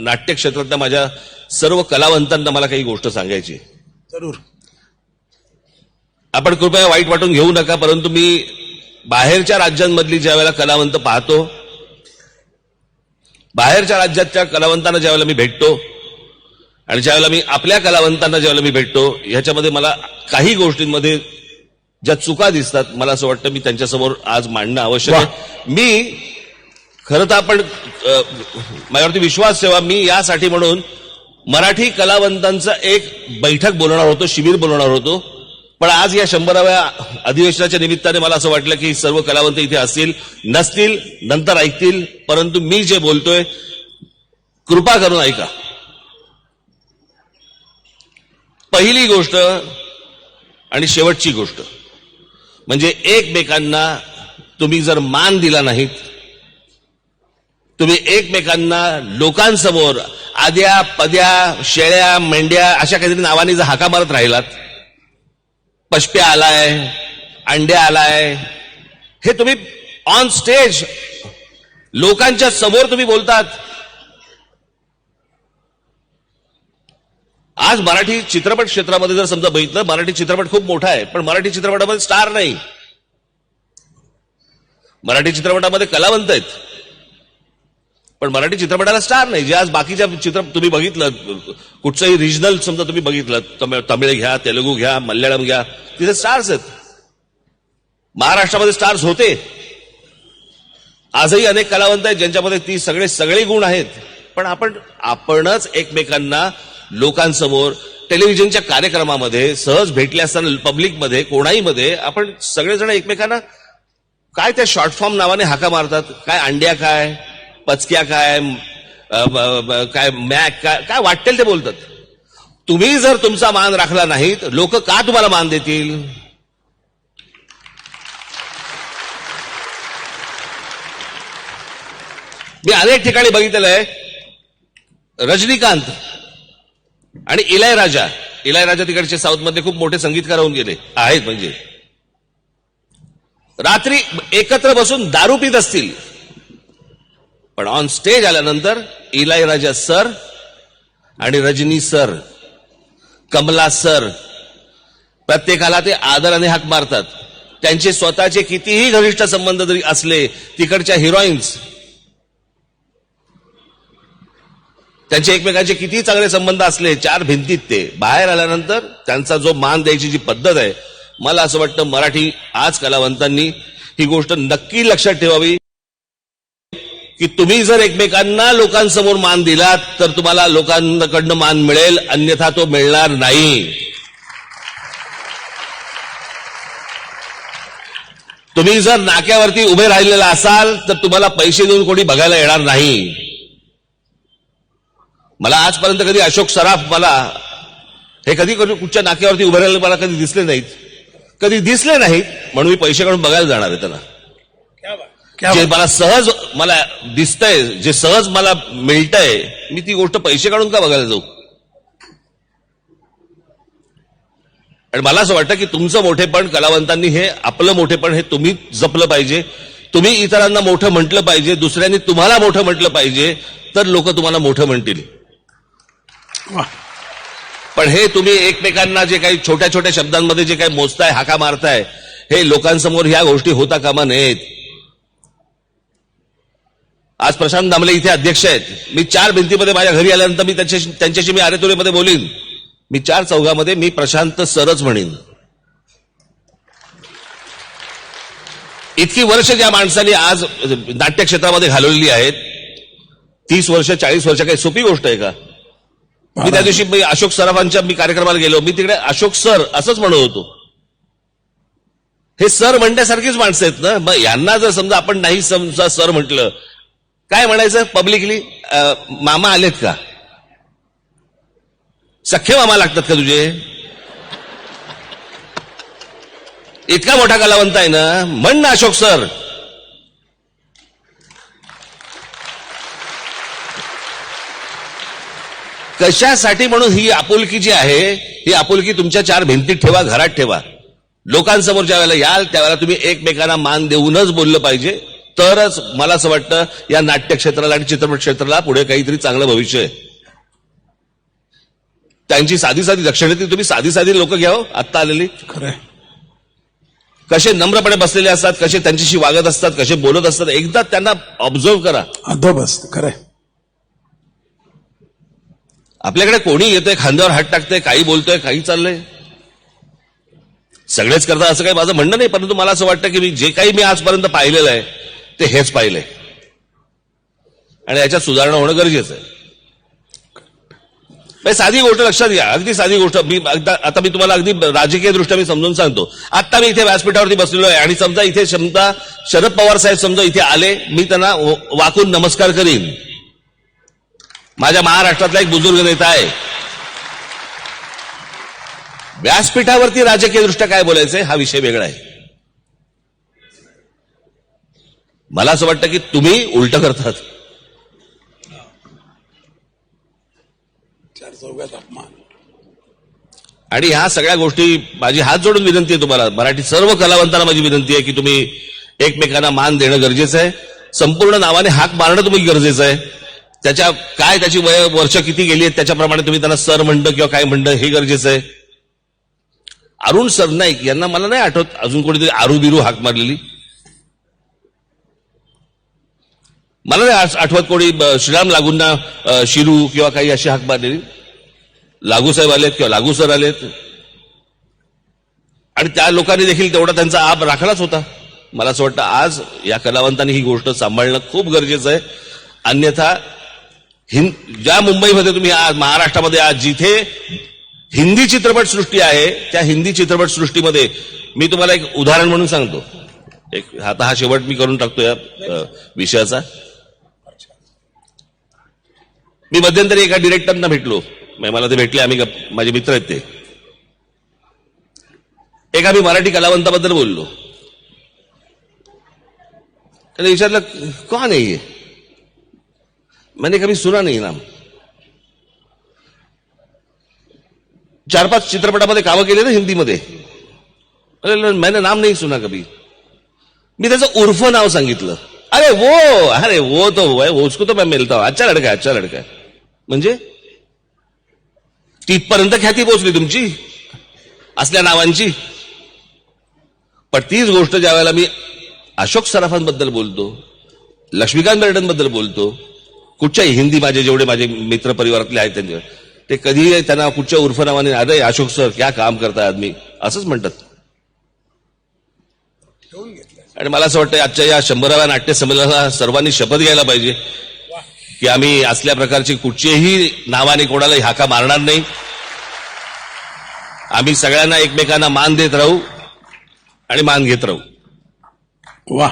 नाट्य क्षेत्रातल्या माझ्या सर्व कलावंतांना मला काही गोष्ट सांगायची. जरूर. आपण कृपया वाईट वाटून घेऊ नका परंतु मी बाहेरच्या राज्यांमधली ज्या वेळेला कलावंत पाहतो बाहेरच्या राज्यातल्या कलावंतांना ज्यावेळेला मी भेटतो आणि ज्यावेळेला मी आपल्या कलावंतांना ज्यावेळेला मी भेटतो ह्याच्यामध्ये मला काही गोष्टींमध्ये ज्या चुका दिसतात मला असं वाटतं मी त्यांच्यासमोर आज मांडणं आवश्यक आहे. मी खरं तर आपण माझ्यावरती विश्वास ठेवा मी यासाठी म्हणून मराठी कलावंतांचं एक बैठक बोलवणार होतो शिबिर बोलवणार होतो. पण आज या शंभराव्या अधिवेशनाच्या निमित्ताने मला असं वाटलं की सर्व कलावंत इथे असतील नसतील नंतर ऐकतील परंतु मी जे बोलतोय कृपा करून ऐका. पहिली गोष्ट आणि शेवटची गोष्ट. म्हणजे एकमेकांना तुम्ही जर मान दिला नाहीत तुम्ही एकमेकांना लोकांसमोर आद्या पद्या शेळ्या मेंढ्या अशा काहीतरी नावाने जर हाका मारत राहिलात पशप्या आलाय अंड्या आलाय हे तुम्ही ऑन स्टेज लोकांच्या समोर तुम्ही बोलतात. आज मराठी चित्रपट क्षेत्रामध्ये जर समजा बघितलं मराठी चित्रपट खूप मोठा आहे पण मराठी चित्रपटामध्ये स्टार नाही. मराठी चित्रपटामध्ये कलावंत आहेत. पण मराठी चित्रपटाला स्टार नाही. जे आज बाकीच्या चित्र तुम्ही बघितलं कुठचंही रिजनल समजा तुम्ही बघितलं तमिळ तमिळ घ्या तेलुगू घ्या मल्याळम घ्या तिथे स्टार्स आहेत. महाराष्ट्रामध्ये स्टार्स होते. आजही अनेक कलावंत आहेत ज्यांच्यामध्ये ती सगळे सगळे गुण आहेत. पण आपण आपणच एकमेकांना लोकांसमोर टेलिव्हिजनच्या कार्यक्रमामध्ये सहज भेटले असताना पब्लिकमध्ये कोणाही मध्ये आपण सगळेजण एकमेकांना काय त्या शॉर्ट फॉर्म नावाने हाका मारतात? काय अंड्या काय? पचक्या काय काय मॅक काय काय वाटेल ते बोलतात. तुम्ही जर तुमचा मान राखला नाही तर लोक का तुम्हाला मान देतील? मी अनेक ठिकाणी बघितलेलं आहे. रजनीकांत आणि इलायराजा. इलायराजा तिकडचे साऊथमध्ये खूप मोठे संगीतकार होऊन गेले. आहेत म्हणजे. रात्री एकत्र बसून दारू पित असतील. पण ऑन स्टेज आल्यानंतर इलायराजा सर आणि रजनी सर कमला सर प्रत्येकाला ते आदराने हाक मारतात. त्यांचे स्वतःचे कितीही घनिष्ठ संबंध जरी असले तिकडच्या हिरोईन्स त्यांचे एकमेकांचे किती चांगले संबंध असले चार भिंतीत ते. बाहेर आल्यानंतर त्यांचा जो मान द्यायची जी पद्धत आहे मला असं वाटतं मराठी आज कलावंतांनी ही गोष्ट नक्की लक्षात ठेवावी. की तुम्ही जर एकमेकांना लोकांसमोर मान दिलात तर तुम्हाला लोकांकडनं मान मिळेल अन्यथा तो मिळणार नाही. तुम्ही जर नाक्यावरती उभे राहिलेला असाल तर तुम्हाला पैसे देऊन कोणी बघायला येणार नाही. मला आजपर्यंत कधी अशोक सराफ मला हे कधी कधी कुठच्या नाक्यावरती उभे राहिलेले मला कधी दिसले नाहीत. कधी दिसले नाहीत म्हणून मी पैसे काढून बघायला जाणार आहे त्यांना. मला सहज मला दिसतंय जे सहज मला मिळतंय मी ती गोष्ट पैसे काढून का बघायला जाऊ? आणि मला असं वाटतं की तुमचं मोठेपण कलावंतांनी हे आपलं मोठेपण हे तुम्ही जपलं पाहिजे. तुम्ही इतरांना मोठं म्हटलं पाहिजे दुसऱ्यांनी तुम्हाला मोठं म्हटलं पाहिजे तर लोक तुम्हाला मोठं म्हणतील. पण हे तुम्ही एकमेकांना जे काही छोट्या छोट्या शब्दांमध्ये जे काही मोजताय हाका मारताय हे लोकांसमोर ह्या गोष्टी होता कामा नयेत. आज प्रशांत दामले इथे अध्यक्ष आहेत. मी चार भिंतीमध्ये माझ्या घरी आल्यानंतर मी त्यांच्याशी त्यांच्याशी मी आरेतुरेमध्ये बोलीन. मी चार चौघामध्ये मी प्रशांत सरच म्हणेन. इतकी वर्ष ज्या माणसाने आज नाट्य क्षेत्रामध्ये घालवलेली आहेत तीस वर्ष चाळीस वर्ष काही सोपी गोष्ट आहे का? मी त्या दिवशी मी अशोक सराफांच्या मी कार्यक्रमाला गेलो. मी तिकडे अशोक सर असंच म्हणत होतो. हे सर म्हणण्यासारखीच माणसं आहेत ना? मग यांना जर समजा आपण नाही समजा सर म्हटलं काय म्हणायचं पब्लिकली मामा आलेत का? सख्खे मामा लागतात का तुझे? इतका मोठा कलावंत आहे ना? म्हण ना अशोक सर. कशासाठी म्हणून ही आपुलकी जी आहे ही आपुलकी तुमच्या चार भिंतीत ठेवा घरात ठेवा. लोकांसमोर ज्या वेळेला याल त्यावेळेला तुम्ही एकमेकांना मान देऊनच बोललं पाहिजे. तरच मला असं वाटतं या नाट्य क्षेत्राला आणि चित्रपट क्षेत्राला पुढे काहीतरी चांगलं भविष्य आहे. त्यांची साधी साधी दक्षिणेतील तुम्ही साधी साधी लोक घ्या हो, आत्ता आलेली. खरंय. कसे नम्रपणे बसलेले असतात कसे त्यांच्याशी वागत असतात कसे बोलत असतात एकदा त्यांना ऑब्झर्व करा. अधोबस्त खरंय. आपल्याकडे कोणी येतंय खांद्यावर हात टाकतंय काही बोलतोय काही चाललंय? सगळेच करतात असं काही माझं म्हणणं नाही परंतु मला असं वाटतं की मी जे काही मी आजपर्यंत पाहिलेलं आहे ते हेच पाहिले. आणि याच्यात सुधारणा होणं गरजेचं आहे. म्हणजे साधी गोष्ट लक्षात घ्या. अगदी साधी गोष्ट. मी आता मी तुम्हाला अगदी राजकीय दृष्ट्या मी समजून सांगतो. आता मी इथे व्यासपीठावरती बसलेलो आहे आणि समजा इथे क्षमता शरद पवार साहेब समजा इथे आले मी त्यांना वाकून नमस्कार करीन. माझ्या महाराष्ट्रातला एक बुजुर्ग नेता आहे. व्यासपीठावरती राजकीय दृष्ट्या काय बोलायचंय हा विषय वेगळा आहे. मला असं वाटतं की तुम्ही उलट करतात. चार चौघात अपमान. आणि ह्या सगळ्या गोष्टी माझी हात जोडून विनंती आहे तुम्हाला. मराठी सर्व कलावंतांना माझी विनंती आहे की तुम्ही एकमेकांना मान देणं गरजेचं आहे. संपूर्ण नावाने हाक मारणं तुम्ही गरजेचं आहे. त्याच्या काय त्याची वय वर्ष किती गेली आहेत त्याच्याप्रमाणे तुम्ही त्यांना सर म्हणणं किंवा काय म्हणणं हे गरजेचं आहे. अरुण सरनाईक यांना मला नाही आठवत अजून कोणीतरी आरू बिरू हाक मारलेली. मला नाही आठवत कोणी श्रीराम लागूंना शिरू किंवा काही अशी हाक मारलेली. लागू साहेब आलेत किंवा लागू सर आलेत. आणि त्या लोकांनी देखील तेवढा त्यांचा आप राखलाच होता. मला असं वाटतं आज या कलावंतांनी ही गोष्ट सांभाळणं खूप गरजेचं आहे. अन्यथा हिंद ज्या मुंबईमध्ये तुम्ही आज महाराष्ट्रामध्ये आज जिथे हिंदी चित्रपट सृष्टी आहे त्या हिंदी चित्रपट सृष्टीमध्ये मी तुम्हाला एक उदाहरण म्हणून सांगतो. एक आता हा शेवट मी करून टाकतो या विषयाचा. मी मध्यंतरी एका डिरेक्टरना भेटलो. म्हणजे मला ते भेटले आम्ही माझे मित्र आहेत ते. एक आम्ही मराठी कलावंताबद्दल बोललो. त्याने विचारलं का नाही मैंने कभी सुना नाही नाम. चार पाच चित्रपटामध्ये कामं केले ना हिंदीमध्ये. अरे मैंने नाम नाही सुना कभी. मी त्याचं उर्फ नाव सांगितलं. अरे वो अरे वो तो वो है, वो उसको तो मैं मिलता हूं. अच्छा लड़का अच्छा लड़का म्हणजे? तिथपर्यंत ख्याती पोहोचली तुमची? असल्या नावांची? पण तीच गोष्ट ज्या वेळेला मी अशोक सराफांबद्दल बोलतो लक्ष्मीकांत बेर्डनबद्दल बोलतो कुठच्याही हिंदी माझे जेवढे माझे मित्र परिवारातले आहेत त्यांच्या ते कधीही त्यांना कुठच्या उर्फ नावाने अरे अशोक सर क्या काम करता आदमी? असंच म्हणतात. आणि मला असं वाटतं आजच्या या शंभराव्या नाट्य संमेलनाला सर्वांनी शपथ घ्यायला पाहिजे. की आम्ही असल्या प्रकारची कुठचीही नावाने कोणालाही हाका मारणार नाही. आम्ही सगळ्यांना एकमेकांना मान देत राहू आणि मान घेत राहू. वा.